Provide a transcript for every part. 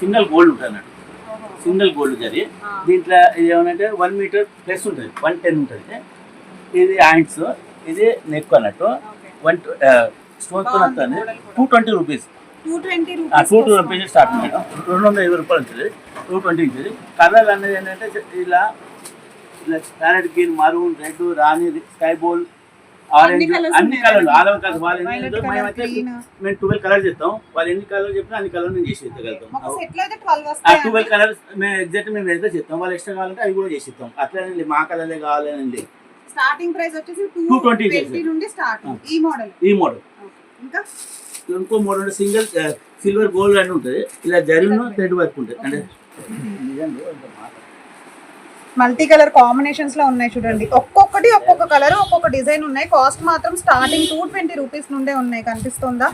Single gold ఉంటుంది అన్నట్టు single gold జరి దీంట్లో ఇది ఏమంటే వన్ మీటర్ ప్లస్ ఉంటుంది. వన్ టెన్ ఉంటుంది. ఇది హ్యాండ్స్ ఇది నెక్ అన్నట్టు. వన్ స్టోన్తో వస్తుంది. Two twenty rupees two twenty rupees start madam రెండు వందల ఇరవై రూపాయలు ఉంటుంది. టూ ట్వంటీ ఉంటుంది. కలర్ అనేది ఏంటంటే ఇలా ఇలా ప్యారెట్ గ్రీన్ మరూన్ రెడ్ రాణి స్కై బోల్ ఆరెంజ్ అన్ని. కలర్లు ఆల్ ఓవర్ వాళ్ళు మేమైతే. మేము ట్వెల్వ్ కలర్ చెప్తాం వాళ్ళు ఎన్ని కలర్ చెప్పినా అన్ని కలర్ నేను చేసి ఇవ్వగలుగుతాం ట్వెల్వ్ కలర్స్ మేము ఎగ్జాక్ట్ మేము ఎంత చెప్తాం వాళ్ళు ఎక్స్ట్రా కావాలంటే అవి కూడా చేసి ఇస్తాం. అట్లనే మా కలర్లే కావాలని స్టార్టింగ్ ప్రైస్ వచ్చేసి టూ 220 ట్వంటీ నుండి స్టార్ట్ ఈ మోడల్ ఈ మోడల్ ఇంకా? ఇంకో మోడల్ సింగిల్ సిల్వర్ గోల్డ్ అని ఉంటుంది. ఇలా జరిగిన థ్రెడ్ వర్క్ ఉంటుంది. అంటే మల్టీ కలర్ కాంబినేషన్స్లో ఉన్నాయి చూడండి. ఒక్కొక్కటి ఒక్కొక్క కలర్ ఒక్కొక్క డిజైన్ ఉన్నాయి. కాస్ట్ మాత్రం స్టార్టింగ్ టూ ట్వంటీ రూపీస్ నుండే ఉన్నాయి. కనిపిస్తుందా?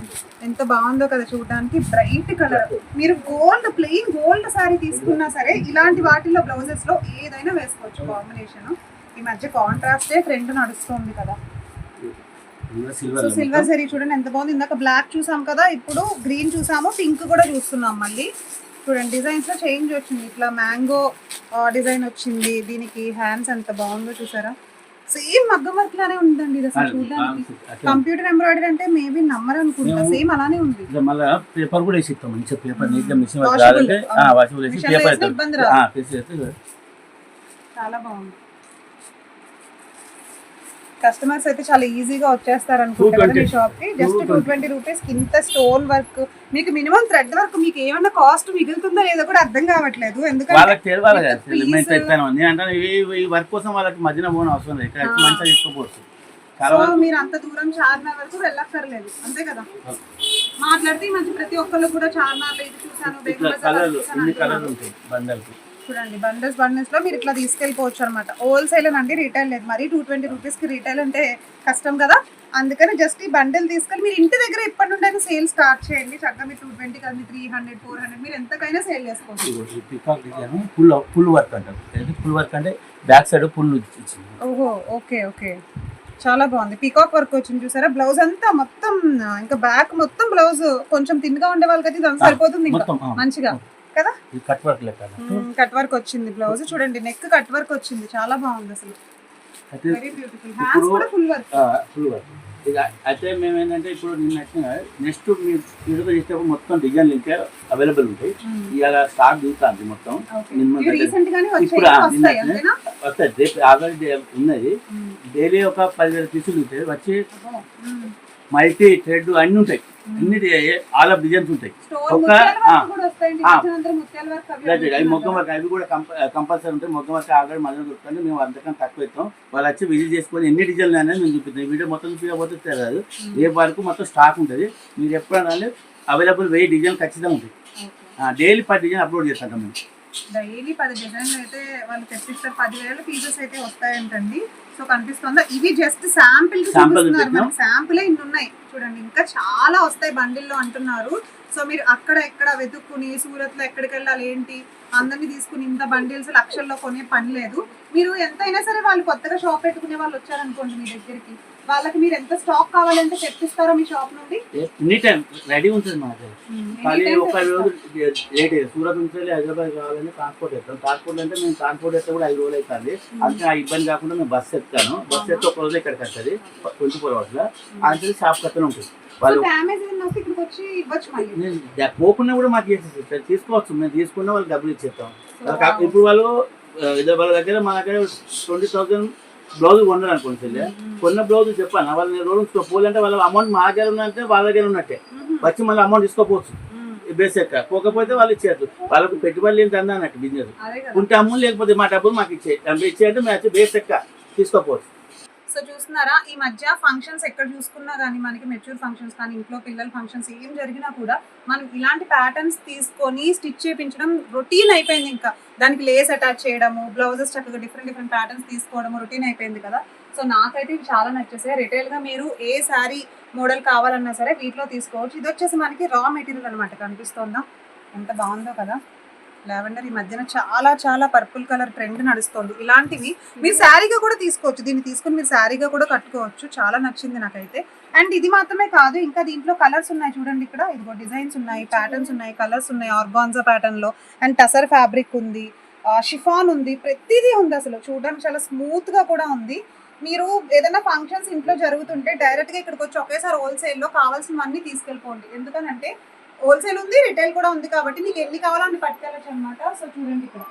ఎంత బాగుందో కదా చూడడానికి. Bright colour. మీరు గోల్డ్ ప్లెయిన్ గోల్డ్ సారీ తీసుకున్నా సరే ఇలాంటి వాటిల్లో బ్లౌజెస్లో ఏదైనా వేసుకోవచ్చు కాంబినేషన్. ఈ మధ్య కాంట్రాస్టే ట్రెండ్ నడుస్తుంది కదా. సో సిల్వర్ జరీ చూడండి ఎంత బాగుంది. ఇందాక బ్లాక్ చూసాం కదా ఇప్పుడు గ్రీన్ చూసాము పింక్ కూడా చూస్తున్నాం మళ్ళీ. చూడండి డిజైన్స్లో చేంజ్ వచ్చింది. ఇట్లా మ్యాంగో డిజైన్ వచ్చింది దీనికి హ్యాండ్స్ ఎంత బాగుందో చూసారా? సేమ్ మగ్గం వర్క్ లానే ఉందండి ఇది అసలు చూడడానికి. కంప్యూటర్ ఎంబ్రాయిడరీ అంటే మేబీ నమ్మరు అనుకుంటా సేమ్ అలానే ఉంది. మళ్ళీ పేపర్ కూడా వేసి ఇస్తాం మంచిగా పేపర్ మిషన్ Washable. రాదంటే ఆ. వాషబుల్ వేసి పేపర్ చాలా బాగుంది. కస్టమర్స్ అయితే చాలా ఈజీగా వచ్చేస్తారు అనుకుంటా కదా మీ 220. షాప్కి జస్ట్ టూ ట్వంటీ రూపీస్ ఇంత స్టోన్ వర్క్ మీకు మినిమం థ్రెడ్ వర్క్ మీకు ఏమన్నా కాస్ట్ మిగులుతుందో లేదో కూడా అర్థం కావట్లేదు. ఎందుకంటే వర్క్ కోసం వాళ్ళకి మధ్యన పోవడం అవసరం లేదు. ఇక్కడ. మంచిగా వరకు మీరు అంత దూరం చార్మినార్ వరకు వెళ్ళక్కర్లేదు. అంతే కదా? మాట్లాడితే మధ్య ప్రతి ఒక్కళ్ళు కూడా చార్మినార్ ఇది చూసాను కలర్లు. కలర్లు ఉంటాయి చూడండి బండల్స్ బండల్స్లో మీరు ఇట్లా తీసుకెళ్ళిపోవచ్చు అనమాట హోల్సేల్ అండి రీటైల్ లేదు. మరి టూ ట్వంటీ రూపీస్కి రీటైల్ అంటే కష్టం కదా? అందుకని జస్ట్ ఈ బండిల్ తీసుకెళ్ళి మీరు ఇంటి దగ్గర ఇప్పటి నుండి సేల్ స్టార్ట్ చేయండి. చక్కగా మీరు టూ ట్వంటీ కదా త్రీ హండ్రెడ్ ఫోర్ హండ్రెడ్ మీరు ఎంతకైనా సేల్ చేసుకోవచ్చు. ఫుల్ ఫుల్ వర్క్ అంటారు ఫుల్ వర్క్ అంటే. బ్యాక్ సైడ్ ఫుల్ ఇచ్చింది. ఓహో ఓకే ఓకే. చాలా బాగుంది. పీకాక్ వర్క్ వచ్చింది చూసారా? బ్లౌజ్ అంతా మొత్తం ఇంకా బ్యాక్ మొత్తం బ్లౌజ్ కొంచెం తిన్నగా ఉండే వాళ్ళకైతే ఇది అంతా సరిపోతుంది ఇంకా మంచిగా. కదా? కట్ వర్క్ లెక్క కట్ వర్క్ వచ్చింది బ్లౌజ్. చూడండి నెక్ కట్ వర్క్ వచ్చింది. చాలా బాగుంది అసలు. అయితే వెరీ బ్యూటిఫుల్ హ్యాండ్స్ ఇప్పుడు- కూడా ఫుల్ వర్క్ ఫుల్ వర్క్ ఇక అయితే మేము ఏంటంటే ఇప్పుడు నిన్న నెక్స్ట్ మీరు విడుదల చేసేటప్పుడు మొత్తం డిజైన్లు ఇంకా అవైలబుల్ ఉంటాయి. ఇవాళ స్టాక్ దిగుతుంది మొత్తం. ఇప్పుడు వస్తాయి రేపు ఆల్రెడీ ఉన్నది. డైలీ ఒక పదివేల పీసులు ఉంటాయి. వచ్చి. మల్టీ థ్రెడ్ అన్ని ఉంటాయి. అన్ని ఆల్ ఆఫ్ డిజైన్స్ ఉంటాయి. ఒక- అవి మొగ్గం వర్క్ అవి కూడా కంపల్సరీ ఉంటాయి. మొగ్గం వర్క్ ఆల్రెడీ మధ్య దొరుకుతుంది మేము అంతకన్నా తక్కువ ఇస్తాం. వాళ్ళు వచ్చి విజిట్ చేసుకొని ఎన్ని డిజైన్లు అనేది మేము చూపిస్తాం. ఈ వీడియో మొత్తం చూపించకపోతే తెలియదు. ఏ వరకు మొత్తం స్టాక్ ఉంటుంది. మీరు ఎప్పుడైనా అవైలబుల్ వెయ్యి డిజైన్ ఖచ్చితంగా ఓకే. డైలీ పది డిజైన్ అప్లోడ్ చేస్తాం మేము. డైలీ పది డిజైన్లు అయితే వాళ్ళు తెప్పిస్తారు. పదివేల పీసెస్ అయితే వస్తాయంటండి. సో కనిపిస్తుందా? ఇవి జస్ట్ శాంపిల్ శాంపులే ఇన్ని ఉన్నాయి? చూడండి. ఇంకా చాలా వస్తాయి బండిల్లో అంటున్నారు. సో మీరు అక్కడ ఎక్కడ వెతుక్కుని సూరత్లో ఎక్కడికి వెళ్ళాలి ఏంటి? అందరినీ తీసుకుని ఇంత బండిల్స్ లక్షల్లో కొనే పని లేదు. మీరు ఎంతైనా సరే వాళ్ళు కొత్తగా షాప్ పెట్టుకునే వాళ్ళు వచ్చారనుకోండి మీ దగ్గరికి. వాళ్ళకి మీరు ఎంత స్టాక్ కావాలంటే తెప్పిస్తారో మీ షాప్ నుండి? ఎనీ టైం రెడీ ఉంటుంది మా దగ్గర. ఒక. రోజు లేట్ సూరత్ నుంచి వెళ్ళి హైదరాబాద్ కావాలని ట్రాన్స్పోర్ట్ చేస్తాం. ట్రాన్స్పోర్ట్ అంటే మేము ట్రాన్స్పోర్ట్ చేస్తే కూడా ఐదు రోజులు అవుతుంది. అందుకే ఆ ఇబ్బంది కాకుండా మేము బస్సు ఎత్తాను బస్సు ఎత్తే ఒక రోజు ఇక్కడికి వస్తుంది. ట్వంటీ ఫోర్ అవర్స్లో అంటే షాప్ కత్తనే ఉంటుంది. వాళ్ళు పోకుండా కూడా మాకు చేసేసి. తీసుకోవచ్చు. మేము తీసుకున్న వాళ్ళు డబ్బులు ఇచ్చేస్తాం. ఇప్పుడు వాళ్ళు వాళ్ళ దగ్గర మా దగ్గర ట్వంటీ థౌసండ్ బ్లౌజ్ కొన్నారు అనుకోండి చెల్లె. కొన్న బ్లౌజ్ చెప్పాను? వాళ్ళ రోజు పోలంటే వాళ్ళ అమౌంట్ మా దగ్గర ఉన్నంటే వాళ్ళ దగ్గర ఉన్నట్టే. వచ్చి మళ్ళీ అమౌంట్ తీసుకోపోవచ్చు. బేస్ ఎక్క పోకపోతే వాళ్ళు ఇచ్చేయచ్చు వాళ్ళకు పెట్టుబడి లేని దందా అన్నట్టు బిజినెస్ ఉంటే అమ్ము లేకపోతే మా డబ్బులు మాకు ఇచ్చే ఇచ్చేయంటే మేము బేస్ ఎక్క తీసుకోపోవచ్చు. సో చూస్తున్నారా? ఈ మధ్య ఫంక్షన్స్ ఎక్కడ చూసుకున్నా కానీ మనకి మెచ్యూర్ ఫంక్షన్స్ కానీ ఇంట్లో పిల్లల ఫంక్షన్స్ ఏం జరిగినా కూడా మనం ఇలాంటి ప్యాటర్న్స్ తీసుకొని స్టిచ్ చేయించడం రొటీన్ అయిపోయింది ఇంకా. దానికి లేస్ అటాచ్ చేయడము బ్లౌజెస్ చక్కగా డిఫరెంట్ డిఫరెంట్ ప్యాటర్న్స్ తీసుకోవడము రొటీన్ అయిపోయింది కదా. సో నాకైతే ఇవి చాలా నచ్చేసాయి. రిటైల్గా మీరు ఏ శారీ మోడల్ కావాలన్నా సరే వీటిలో తీసుకోవచ్చు. ఇది వచ్చేసి మనకి రా మెటీరియల్ అనమాట కనిపిస్తోందా? ఎంత బాగుందో కదా. లావెండర్ ఈ మధ్యన చాలా చాలా పర్పుల్ కలర్ ట్రెండ్ నడుస్తుంది. ఇలాంటివి మీరు శారీగా కూడా తీసుకోవచ్చు. దీన్ని తీసుకుని మీరు శారీగా కూడా కట్టుకోవచ్చు. చాలా నచ్చింది నాకైతే. అండ్ ఇది మాత్రమే కాదు ఇంకా దీంట్లో కలర్స్ ఉన్నాయి చూడండి ఇక్కడ. ఇదిగో డిజైన్స్ ఉన్నాయి ప్యాటర్న్స్ ఉన్నాయి కలర్స్ ఉన్నాయి. ఆర్గాన్జా ప్యాటర్న్లో. అండ్ టసర్ ఫ్యాబ్రిక్ ఉంది. షిఫాన్ ఉంది. ప్రతిదీ ఉంది అసలు. చూడడానికి చాలా స్మూత్గా కూడా ఉంది. మీరు ఏదైనా ఫంక్షన్స్ ఇంట్లో జరుగుతుంటే డైరెక్ట్గా ఇక్కడికి వచ్చి ఒకేసారి హోల్సేల్లో కావాల్సినవన్నీ తీసుకెళ్ళిపోండి. ఎందుకనంటే హోల్సేల్ ఉంది రిటైల్ కూడా ఉంది కాబట్టి మీకు ఎన్ని కావాలో అన్ని పట్టుకెళ్ళచ్చు అనమాట సో చూడండి ఇక్కడ.